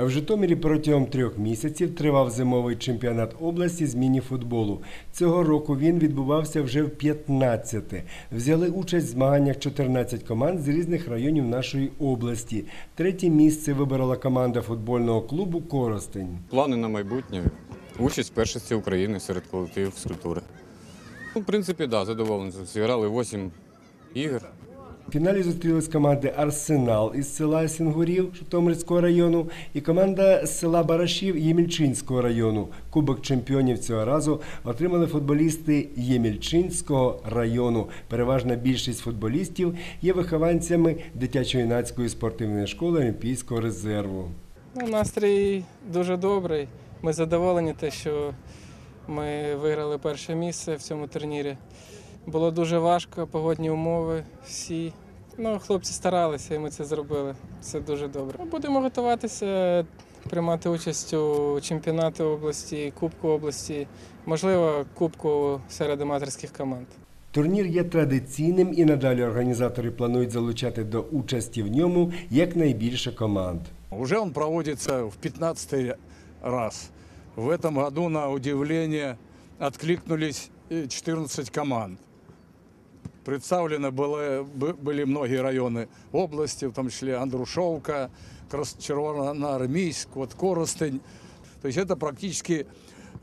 В Житомирі протягом трьох місяців тривав зимовий чемпіонат області з міні-футболу. Цього року він відбувався вже в 15-те. Взяли участь в змаганнях 14 команд з різних районів нашої області. Третє місце виборола команда футбольного клубу Коростень. Плани на майбутнє. Участь в першості України серед колективів фізкультури. Ну, в принципі, так, задоволений. Зіграли 8 ігор. В фіналі зустрілись команди Арсенал із села Сінгурів Житомирського району і команда з села Барашів Ємільчинського району. Кубок чемпіонів цього разу отримали футболісти Ємільчинського району. Переважна більшість футболістів є вихованцями дитячо-юнацької спортивної школи Олімпійського резерву. Ну, настрій дуже добрий. Ми задоволені те, що ми виграли перше місце в цьому турнірі. Було дуже важко, погодні умови всі. Ну, хлопці старалися і ми це зробили. Це дуже добре. Ми Будемо готуватися, приймати участь у чемпіонаті області, Кубку області, можливо, Кубку серед аматорських команд. Турнір є традиційним і надалі організатори планують залучати до участі в ньому якнайбільше команд. Уже он проводится в 15 раз. В этом году, на удивление, откликнулись э, 14 команд Представлены было, бы- были многие районы области, в том числе Андрушовка, Крас- Червоноармейск, вот Коростень. То есть это практически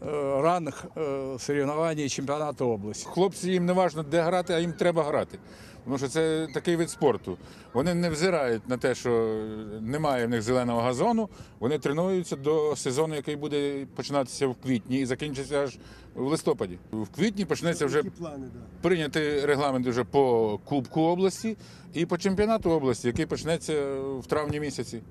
э, ранг э, соревнований чемпионата области. Хлопці їм не важно, де грати, а їм треба грати. Тому що це такий вид спорту. Вони не взирають на те, що немає в них зеленого газону. Вони тренуються до сезону, який буде починатися в квітні і закінчиться аж в листопаді. В квітні почнеться вже прийнятий регламент вже по Кубку області і по чемпіонату області, який почнеться в травні місяці.